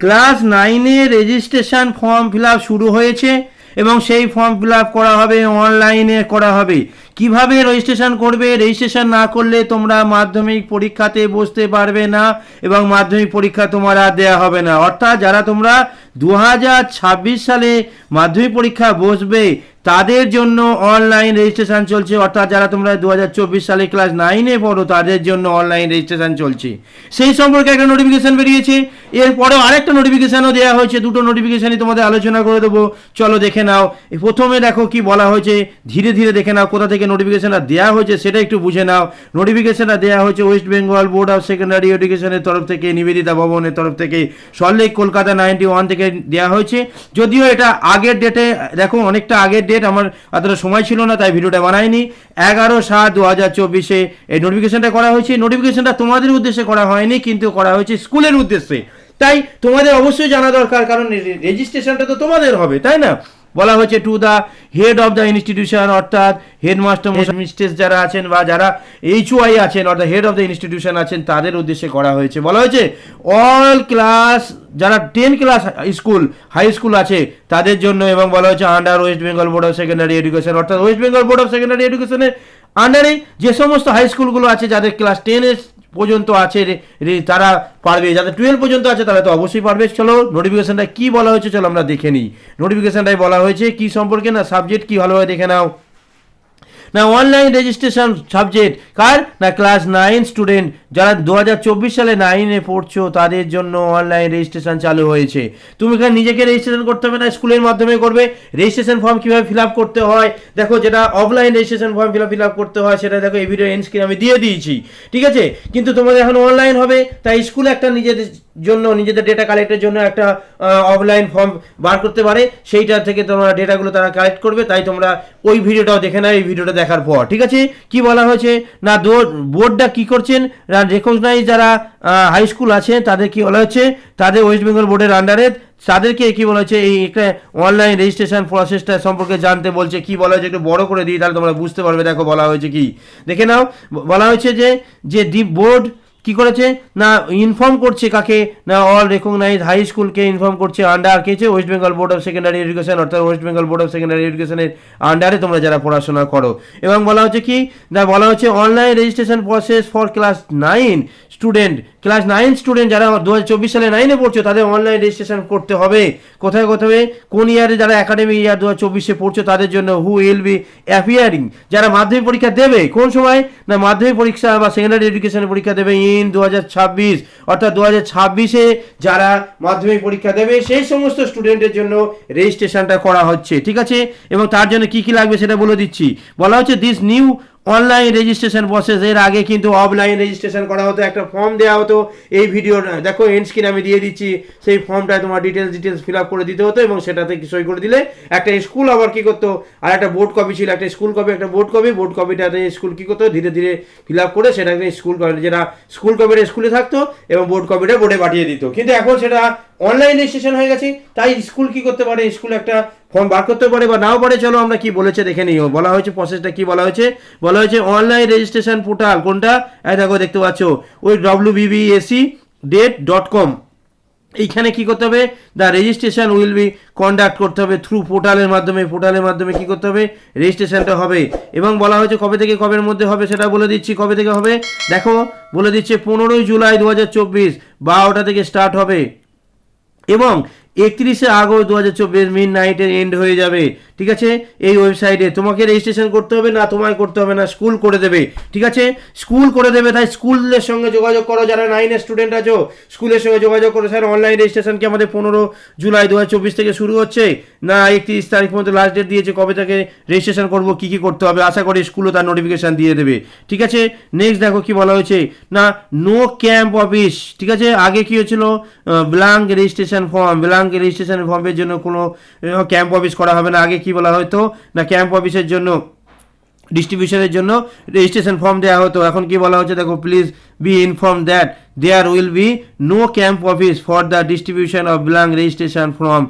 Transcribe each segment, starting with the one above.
Class নাইনে registration form feel শুরু হয়েছে এবং সেই ফর্ম ফিল করা হবে অনলাইনে করা হবে। কীভাবে রেজিস্ট্রেশন করবে? রেজিস্ট্রেশন না করলে তোমরা মাধ্যমিক পরীক্ষাতে বসতে পারবে না এবং মাধ্যমিক পরীক্ষা তোমার আর দেওয়া হবে না। অর্থাৎ যারা তোমরা দু হাজার ছাব্বিশ সালে মাধ্যমিক পরীক্ষা বসবে তাদের জন্য অনলাইন রেজিস্ট্রেশন চলছে। অর্থাৎ যারা তোমরা দু হাজার চব্বিশ সালে ক্লাস নাইনে পড়ো, তাদের জন্য অনলাইন রেজিস্ট্রেশন চলছে। সেই সম্পর্কে একটা নোটিফিকেশান বেরিয়েছে। এরপরেও আরেকটা নোটিফিকেশনও দেওয়া হয়েছে। দুটো নোটিফিকেশানই তোমাদের আলোচনা করে দেবো। চলো দেখে নাও। প্রথমে দেখো কি বলা হয়েছে। ধীরে ধীরে দেখে নাও কোথা থেকে নোটিফিকেশানটা দেওয়া হয়েছে, সেটা একটু বুঝে নাও। নোটিফিকেশানটা দেওয়া হয়েছে West Bengal board of secondary এডুকেশনের তরফ থেকে, নিবেদিতা ভবনের তরফ থেকে। সল্টলেক কলকাতা নাইনটি ওয়ান থেকে দেওয়া হয়েছে। যদিও এটা আগের ডেটে দেখো অনেকটা আগের ডেট আমার অতটা সময় ছিল না, তাই ভিডিওটা বানাইনি। এগারো সাত দু হাজার চব্বিশে এই নোটিফিকেশনটা করা হয়েছে। নোটিফিকেশনটা তোমাদের উদ্দেশ্যে করা হয়নি, কিন্তু করা হয়েছে স্কুলের উদ্দেশ্যে। তাই তোমাদের অবশ্যই জানা দরকার, কারণ রেজিস্ট্রেশনটা তো তোমাদের হবে, তাই না? বলা হয়েছে to the head of the institution অর্থাৎ হেডমাস্টার মিস্ট্রেস যারা আছেন বা যারা এইচ ওয়াই আছেন অর্থাৎ হেড অফ দ্য ইনস্টিটিউশন আছেন তাদের উদ্দেশ্যে করা হয়েছে। বলা হয়েছে অল ক্লাস যারা ten class school high school আছে তাদের জন্য এবং বলা হয়েছে under West Bengal board of secondary education অর্থাৎ West Bengal board of secondary এডুকেশনের আন্ডারে যে সমস্ত হাই স্কুলগুলো আছে যাদের ক্লাস টেনের পর্যন্ত আছে তারা পারবে। যাদের টুয়েলভ পর্যন্ত আছে, তারা তো অবশ্যই পারবে। চলো নোটিফিকেশনটা কি বলা হয়েছে, চলো আমরা দেখে নিই। নোটিফিকেশনটাই বলা হয়েছে কি সম্পর্কে, না সাবজেক্ট কি ভালোভাবে দেখে নাও। না অনলাইন রেজিস্ট্রেশন সাবজেক্ট কার? না ক্লাস নাইন স্টুডেন্ট যারা দু হাজার চব্বিশ সালে নাইনে পড়ছো, তাদের জন্য অনলাইন রেজিস্ট্রেশন চালু হয়েছে। তুমি এখানে নিজেকে রেজিস্ট্রেশন করতে হবে না, স্কুলের মাধ্যমে করবে। রেজিস্ট্রেশন ফর্ম কীভাবে ফিল আপ করতে হয়? দেখো যেটা offline registration form fill fill up করতে হয়, সেটা দেখো এই ভিডিও এন্ড স্ক্রিন আমি দিয়ে দিয়েছি। ঠিক আছে? কিন্তু তোমাদের এখন অনলাইন হবে, তাই স্কুল একটা নিজেদের জন্য, নিজেদের ডেটা কালেক্টের জন্য একটা অফলাইন ফর্ম বার করতে পারে। সেইটা থেকে তোমরা ডেটাগুলো তারা কালেক্ট করবে, তাই তোমরা ওই ভিডিওটাও দেখে নাও, এই ভিডিওটা দেখার পর, ঠিক আছে? কি বলা হয়েছে? না বোর্ডটা কি করছেন? রেকগনাইজ যারা হাই স্কুল আছে তাদের কি বলা হচ্ছে, তাদের ওয়েস্ট বেঙ্গল বোর্ডের আন্ডারে তাদেরকে কি বলা হচ্ছে এই একটা অনলাইন রেজিস্ট্রেশন প্রসেসটা সম্পর্কে জানতে বলছে, কি বলা হয়েছে? একটু বড় করে দিই, তাহলে তোমরা বুঝতে পারবে, দেখো বলা হয়েছে কি। দেখে নাও বলা হয়েছে যে যে দি বোর্ড কি করেছে? না ইনফর্ম করছে কাকে? না অল রেকগনাইজ হাই স্কুলকে ইনফর্ম করছে আন্ডার কেছে West Bengal board of secondary education অর্থাৎ West Bengal board of secondary এডুকেশনের আন্ডারে তোমরা যারা পড়াশোনা করো। এবং বলা হচ্ছে কি? না, বলা হচ্ছে online registration process for class nine student class nine student যারা দু চব্বিশ সালে নাইনে পড়ছো, তাদের অনলাইন রেজিস্ট্রেশন করতে হবে। কোথায় কোথায়? কোন ইয়ারে যারা একাডেমি ইয়ার দু হাজার চব্বিশে পড়ছো, তাদের জন্য হু উইল বি অ্যাপিয়ারিং যারা মাধ্যমিক পরীক্ষা দেবে, কোন সময়? না, মাধ্যমিক পরীক্ষা বা সেকেন্ডারি এডুকেশনের পরীক্ষা দেবে ইন দু হাজার ছাব্বিশ, অর্থাৎ দু হাজার ছাব্বিশে যারা মাধ্যমিক পরীক্ষা দেবে, সেই সমস্ত স্টুডেন্টের জন্য রেজিস্ট্রেশনটা করা হচ্ছে, ঠিক আছে? এবং তার জন্য কি কি লাগবে সেটা বলে দিচ্ছি। বলা হচ্ছে this new online registration process এর আগে কিন্তু অফলাইন রেজিস্ট্রেশন করা হতো, একটা ফর্ম দেওয়া হতো, এই ভিডিও দেখো এন্ড স্ক্রিন আমি দিয়ে দিচ্ছি, সেই ফর্মটায় তোমার ডিটেলস ডিটেলস ফিল আপ করে দিতে হতো এবং সেটাতে সই করে দিলে, একটা স্কুল আবার কি করতো, আর একটা বোর্ড কপি ছিল, একটা স্কুল কপি একটা বোর্ড কপি বোর্ড কপিটাতে স্কুল কি করতো, ধীরে ধীরে ফিল আপ করে সেটাকে স্কুল কপি যেটা স্কুল কপিটা স্কুলে থাকতো, এবং বোর্ড কপিটা বোর্ডে পাঠিয়ে দিত। কিন্তু এখন সেটা অনলাইন রেজিস্ট্রেশন হয়ে গেছে, তাই স্কুল কি করতে পারে? স্কুল একটা ফর্ম বার করতে পারে বা নাও পারে, চলো আমরা কি বলেছে দেখে নিও বলা হয়েছে প্রসেসটা কি বলা হয়েছে? বলা হয়েছে অনলাইন রেজিস্ট্রেশন পোর্টাল কোনটা? এই দেখো, দেখতে পাচ্ছ, ওই W BBSE dot dot com এইখানে কি করতে হবে? The registration will be conduct করতে হবে থ্রু পোর্টালের মাধ্যমে। পোর্টালের মাধ্যমে কি করতে হবে? রেজিস্ট্রেশনটা হবে। এবং বলা হয়েছে, কবে থেকে কবের মধ্যে হবে সেটা বলে দিচ্ছি। কবে থেকে হবে? দেখো, বলে দিচ্ছে, পনেরোই জুলাই দু হাজার চব্বিশ, বারোটা থেকে স্টার্ট হবে। এবং একত্রিশে আগস্ট দু হাজার চব্বিশ মিড নাইটে এন্ড হয়ে যাবে, ঠিক আছে? এই ওয়েবসাইটে তোমাকে রেজিস্ট্রেশন করতে হবে, না তোমায় করতে হবে না স্কুল করে দেবে, ঠিক আছে? স্কুল করে দেবে, তাই স্কুলের সঙ্গে যোগাযোগ করো, যারা নাইনের স্টুডেন্ট আছো স্কুলের সঙ্গে যোগাযোগ করো। স্যার অনলাইন রেজিস্ট্রেশন কি আমাদের পনেরো জুলাই দু হাজার চব্বিশ থেকে শুরু হচ্ছে? না একত্রিশ তারিখ মধ্যে লাস্ট ডেট দিয়েছে, কবে থেকে রেজিস্ট্রেশন করব, কী কী করতে হবে? আশা করি স্কুলও তার নোটিফিকেশান দিয়ে দেবে, ঠিক আছে? নেক্সট দেখো কি বলা হয়েছে। না নো ক্যাম্প অফিস ঠিক আছে? আগে কি হয়েছিল? Blank registration form blank registration ফর্মের জন্য কোনো ক্যাম্প অফিস করা হবে না। আগে কি বলা হতো? না ক্যাম্প অফিসের জন্য ডিস্ট্রিবিউশনের জন্য রেজিস্ট্রেশন ফর্ম দেওয়া হতো। এখন কি বলা হচ্ছে? দেখো please be inform that there will be no camp office for the distribution of blank registration form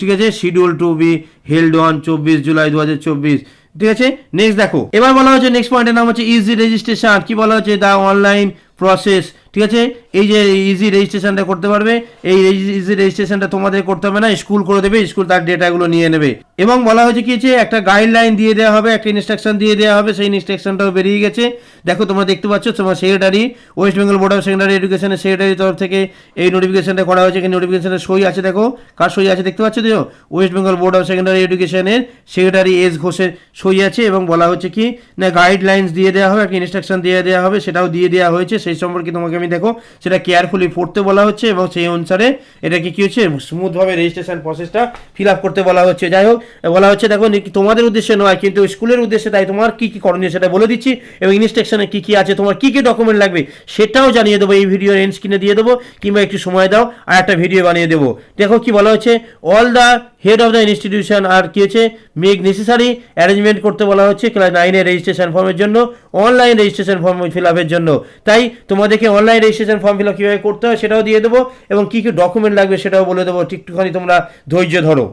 ঠিক আছে? Schedule to be held on চব্বিশ জুলাই দু হাজার চব্বিশ। ঠিক আছে? নেক্সট দেখো। এবার বলা হচ্ছে নেক্সট পয়েন্টের নাম হচ্ছে ইজি রেজিস্ট্রেশন কি বলা হচ্ছে? দ্য অনলাইন প্রসেস ঠিক আছে? এই যে ইজি রেজিস্ট্রেশনটা করতে পারবে, এই ইজি রেজিস্ট্রেশনটা তোমাদের করতে হবে না স্কুল করে দেবে স্কুল তার ডেটাগুলো নিয়ে নেবে। এবং বলা হয়েছে কি যে একটা গাইডলাইন দিয়ে দেওয়া হবে, একটা ইনস্ট্রাকশন দিয়ে দেওয়া হবে, সেই ইনস্ট্রাকশনটাও বেরিয়ে গেছে। দেখো, তোমরা দেখতে পাচ্ছ, তোমার secretary West Bengal board of secondary এডুকেশনের সেক্রেটারি তরফ থেকে এই নোটিফিকেশনটা করা হয়েছে নোটিফিকেশনের সই আছে, দেখো। কার সই আছে দেখতে পাচ্ছ তো? West Bengal board of secondary এডুকেশনের সেক্রেটারি এস ঘোষের সই আছে, এবং বলা হচ্ছে কি, না গাইডলাইন্স দিয়ে দেওয়া হবে, একটা ইনস্ট্রাকশন দিয়ে দেওয়া হবে, সেটাও দিয়ে দেওয়া হয়েছে সেই সম্পর্কে তোমাকে আমি দেখো, সেটা কেয়ারফুলি পড়তে বলা হচ্ছে এবং সেই অনুসারে এটাকে কি হচ্ছে স্মুথভাবে রেজিস্ট্রেশন প্রসেসটা ফিল আপ করতে বলা হচ্ছে। যাই হোক, বলা হচ্ছে দেখো তোমাদের উদ্দেশ্যে নয়, কিন্তু স্কুলের উদ্দেশ্যে তাই তোমার কী কি করণীয় সেটা বলে দিচ্ছি এবং ইনস্ট্রাকশনে কী কী আছে, তোমার কী কী ডকুমেন্ট লাগবে সেটাও জানিয়ে দেবো, এই ভিডিওর এন্ড স্ক্রিনে দিয়ে দেবো, কিংবা একটু সময় দাও, আর একটা ভিডিও বানিয়ে দেবো। দেখো কি বলা হচ্ছে all the head of the institution আর কি হচ্ছে মেক নেসেসারি অ্যারেঞ্জমেন্ট করতে বলা হচ্ছে ক্লাস নাইনের রেজিস্ট্রেশন ফর্মের জন্য অনলাইন রেজিস্ট্রেশন ফর্ম ফিল আপের জন্য। তাই তোমাদেরকে online registration form fill up কীভাবে করতে হয় সেটাও দিয়ে দেবো এবং কী কী ডকুমেন্ট লাগবে সেটাও বলে দেবো। একটুখানি তোমরা ধৈর্য ধরো।